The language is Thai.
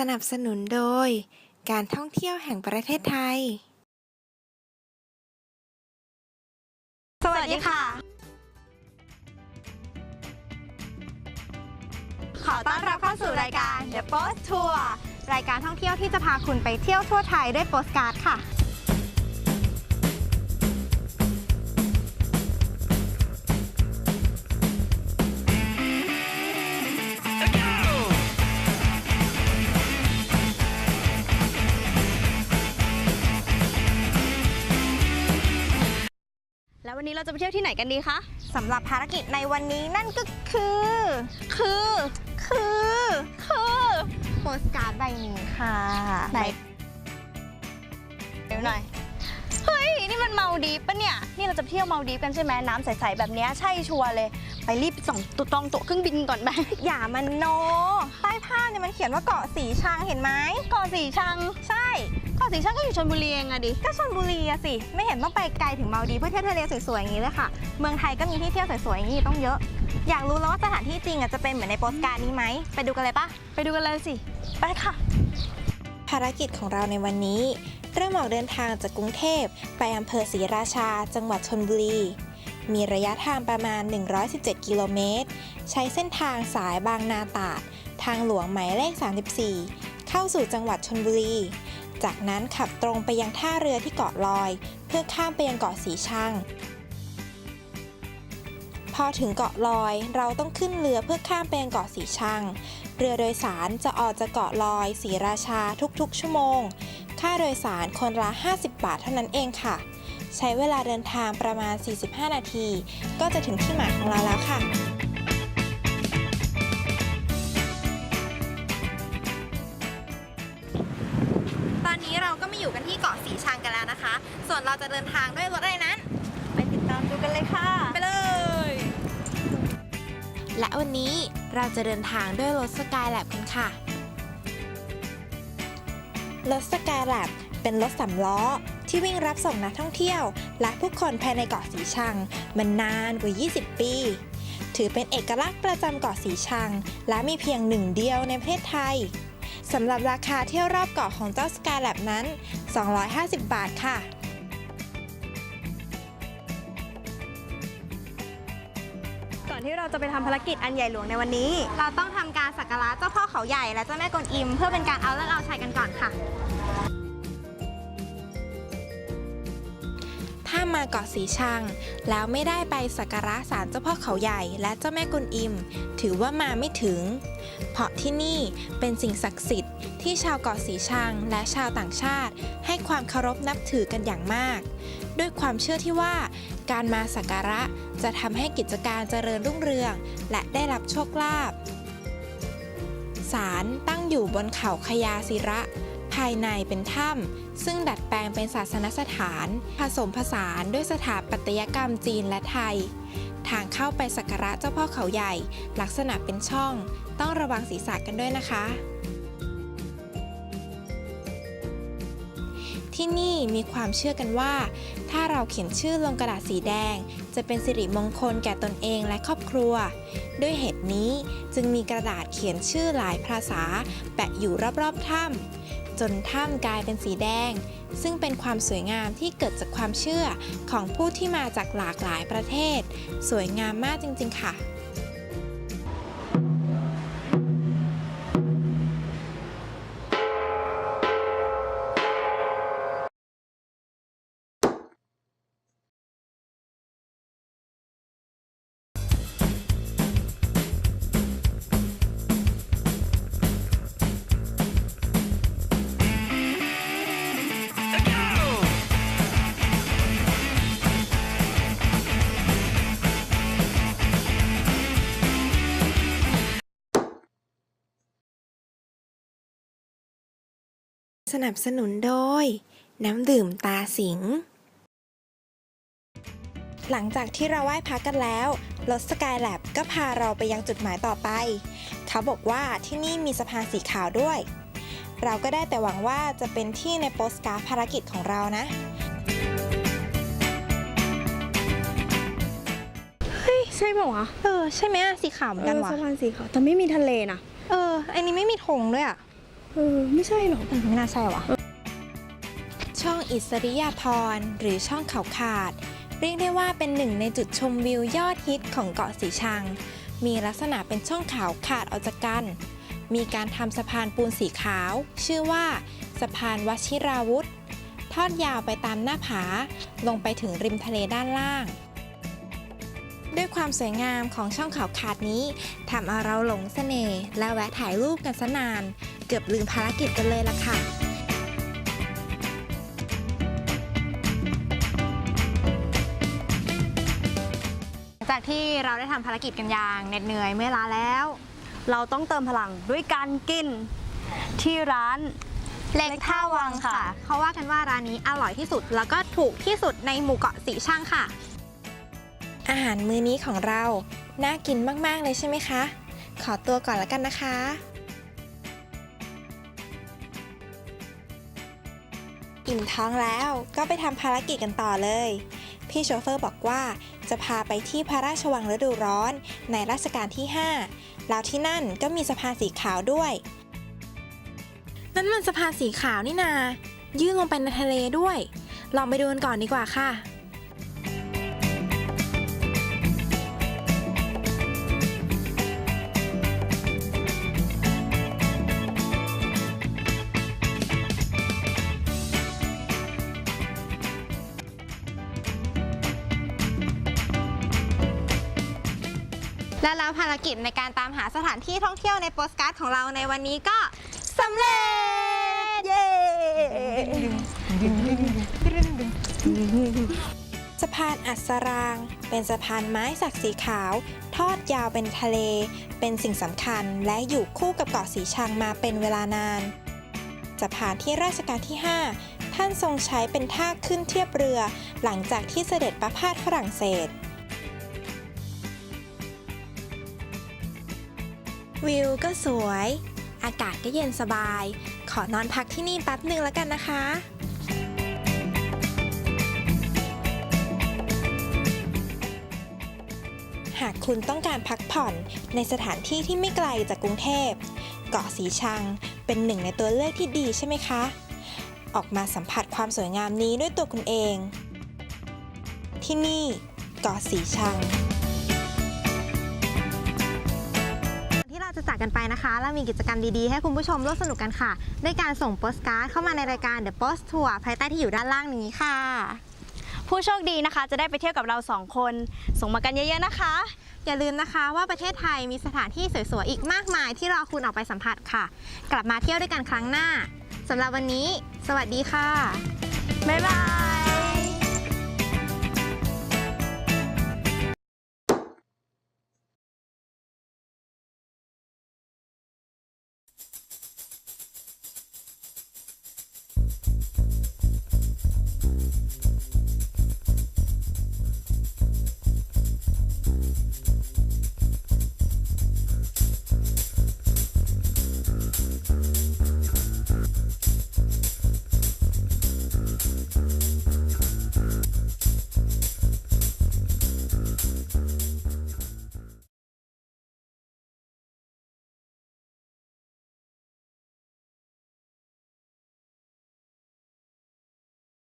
สนับสนุนโดย การท่องเที่ยวแห่งประเทศไทย สวัสดีค่ะ ขอต้อนรับเข้าสู่รายการ The Post Tour รายการท่องเที่ยวที่จะพาคุณไปเที่ยวทั่วไทยด้วยโปสการ์ดค่ะ ววันนี้เราจะไปเที่ยวที่ไหนกันดีคะสำหรับภารกิจในวันนี้นั่นก็คือ คือ คือ คือโปสการ์ดใบนี้ค่ะไหนเดี๋ยวหน่อยเฮ้ยนี่มันเมาดีฟปะเนี่ย นี่เราจะไปเที่ยวเมาดีฟกันใช่ไหมน้ำใสๆแบบเนี้ยใช่ชัวร์เลย ไปรีบส่องตัวตองตัวเครื่องบินก่อนไป อย่ามันโนใต้ภาพเนี่ยมันเขียนว่าเกาะสีชังเห็นไหมเกาะสีชังใช่ เกาะสีชังก็อยู่ชลบุรีเองอะดิ ก็ชลบุรีอะสิ ไม่เห็นต้องไปไกลถึงเมาดีเพื่อเที่ยวทะเลสวยๆอย่างนี้เลยค่ะ เมืองไทยก็มีที่เที่ยวสวยๆอย่างนี้ต้องเยอะ อยากรู้แล้วว่าสถานที่จริงอะจะเป็นเหมือนในโปสการ์ดนี้ไหม ไปดูกันเลยปะไปดูกันเลยสิ ไปค่ะ ภารกิจของเราในวันนี้ เริ่มออกเดินทางจากกรุงเทพไปอำเภอศรีราชา จังหวัดชนบุรี มีระยะทางประมาณ 117 กิโลเมตร ใช้เส้นทางสายบางนาตราด ทางหลวงหมายเลข 34 เข้าสู่จังหวัดชนบุรี จากนั้นขับตรงไปยังท่าเรือที่เกาะลอย เพื่อข้ามไปยังเกาะสีชังพอถึงเกาะลอยเราต้องขึ้นเรือเพื่อข้ามไปยังเกาะสีชัง เรือโดยสารจะออกจากเกาะลอยศรีราชาทุกๆ ชั่วโมง ค่าโดยสารคนละ 50 บาทเท่านั้นเองค่ะ ใช้เวลาเดินทางประมาณ 45 นาที ก็จะถึงที่หมายของเราแล้วค่ะ เราจะเดินทางด้วยรถอะไรนั้น ไปติดตามดูกันเลยค่ะ ไปเลย และวันนี้เราจะเดินทางด้วยรถสกายแลบกันค่ะ รถสกายแลบเป็นรถสำล้อที่วิ่งรับส่งนักท่องเที่ยว และผู้คนภายในเกาะสีชังมานานกว่า 20 ปี ถือเป็นเอกลักษณ์ประจำเกาะสีชัง และมีเพียงหนึ่งเดียวในประเทศไทยสำหรับราคาเที่ยวรอบเกาะของเจ้าสกายแลบนั้น 250 บาทค่ะ อนที่เราจะไปทำภารกิจอันใหญ่หลวงในวันนี้ เราต้องทำการสักการะเจ้าพ่อเขาใหญ่และเจ้าแม่กวนอิม เพื่อเป็นการเอาเลิกเอาชัยกันก่อนค่ะามาเกาะสีชัง แล้วไม่ได้ไปสักการะศาลเจ้าพ่อเขาใหญ่และเจ้าแม่กุนอิม ถือว่ามาไม่ถึง เพราะที่นี่เป็นสิ่งศักดิ์สิทธิ์ที่ชาวเกาะสีชังและชาวต่างชาติ ให้ความเคารพนับถือกันอย่างมาก ด้วยความเชื่อที่ว่า การมาสักการะจะทำให้กิจการเจริญรุ่งเรือง และได้รับโชคลาภศาลตั้งอยู่บนเขาขยาศิระ ภายในเป็นถ้ำซึ่งดัดแปลงเป็นศาสนสถาน ผสมผสานด้วยสถาปัตยกรรมจีนและไทย ทางเข้าไปสักการะเจ้าพ่อเขาใหญ่ ลักษณะเป็นช่อง ต้องระวังศีรษะกันด้วยนะคะ ที่นี่มีความเชื่อกันว่า ถ้าเราเขียนชื่อลงกระดาษสีแดง จะเป็นสิริมงคลแก่ตนเองและครอบครัว ด้วยเหตุนี้จึงมีกระดาษเขียนชื่อหลายภาษา แปะอยู่รอบๆถ้ำ จนถ้ำกลายเป็นสีแดง ซึ่งเป็นความสวยงามที่เกิดจากความเชื่อของผู้ที่มาจากหลากหลายประเทศ สวยงามมากจริง ๆ ค่ะ สนับสนุนโดย น้ำดื่มตาสิง หลังจากที่เราไหว้พักกันแล้วรถสกายแลบก็พาเราไปยังจุดหมายต่อไป เขาบอกว่าที่นี่มีสะพานสีขาวด้วย เราก็ได้แต่หวังว่าจะเป็นที่ในโปสการ์ดภารกิจของเรานะ เฮ้ย ใช่เปล่าวะเออ ใช่ไหมอะสีขาวเหมือนกันเออวะสะพานสีขาวแต่ไม่มีทะเลนะ เออ อันนี้ไม่มีธงด้วยอะ เออไม่ใช่หรอกไม่น่าใช่วะช่องอิสริยาพรหรือช่องเขาขาด เรียกได้ว่าเป็นหนึ่งในจุดชมวิวยอดฮิตของเกาะสีชัง มีลักษณะเป็นช่องเขาขาดออกจากกัน มีการทำสะพานปูนสีขาว ชื่อว่า สะพานวชิราวุธ ทอดยาวไปตามหน้าผา ลงไปถึงริมทะเลด้านล่าง ด้วยความสวยงามของช่องเขาขาดนี้ทำเอาเราหลงเสน่ห์และแวะถ่ายรูปกันซะนาน เกือบลืมภารกิจกันเลยล่ะค่ะหลังจากที่เราได้ทำภารกิจกันอย่างเหน็ดเหนื่อยเมื่อล้าแล้ว เราต้องเติมพลังด้วยการกินที่ร้านเล็กท่าวังค่ะ เขาว่ากันว่าร้านนี้อร่อยที่สุด แล้วก็ถูกที่สุดในหมู่เกาะสีช่างค่ะ อาหารมื้อนี้ของเรา น่ากินมาก ๆ เลยใช่ไหมคะ ขอตัวก่อนละกันนะคะ อิ่มท้องแล้วก็ไปทำภารกิจกันต่อเลย พี่โชเฟอร์บอกว่าจะพาไปที่พระราชวังฤดูร้อนในรัชกาลที่ 5 แล้วที่นั่นก็มีสะพานสีขาวด้วย นั่นมันสะพานสีขาวนี่นา ยื่นลงไปในทะเลด้วย ลองไปดูกันก่อนดีกว่าค่ะ และแล้วภารกิจในการตามหาสถานที่ท่องเที่ยวในโปสการ์ดของเราในวันนี้ก็สำเร็จ เย้ สะพานอัศราง เป็นสะพานไม้สักสีขาว ทอดยาวเป็นทะเล เป็นสิ่งสำคัญและอยู่คู่กับเกาะสีชังมาเป็นเวลานาน สะพานที่ราชการที่ 5 ท่านทรงใช้เป็นท่าขึ้นเทียบเรือ หลังจากที่เสด็จประพาสฝรั่งเศส วิวก็สวย อากาศก็เย็นสบาย ขอนอนพักที่นี่แป๊บหนึ่งแล้วกันนะคะ หากคุณต้องการพักผ่อนในสถานที่ที่ไม่ไกลจากกรุงเทพ เกาะสีชังเป็นหนึ่งในตัวเลือกที่ดีใช่ไหมคะ ออกมาสัมผัสความสวยงามนี้ด้วยตัวคุณเอง ที่นี่เกาะสีชัง กันไปนะคะเรามีกิจกรรมดีๆ ให้คุณผู้ชมร่วมสนุกกันค่ะด้วยการส่งโปสการ์ดเข้ามาในรายการ The Post Tour ภายใต้ที่อยู่ด้านล่างนี้ค่ะ ผู้โชคดีนะคะ จะได้ไปเที่ยวกับเราสองคน ส่งมากันเยอะๆนะคะ อย่าลืมนะคะว่าประเทศไทยมีสถานที่สวยๆอีกมากมายที่รอคุณออกไปสัมผัสค่ะ กลับมาเที่ยวด้วยกันครั้งหน้าสำหรับวันนี้ สวัสดีค่ะบ๊ายบาย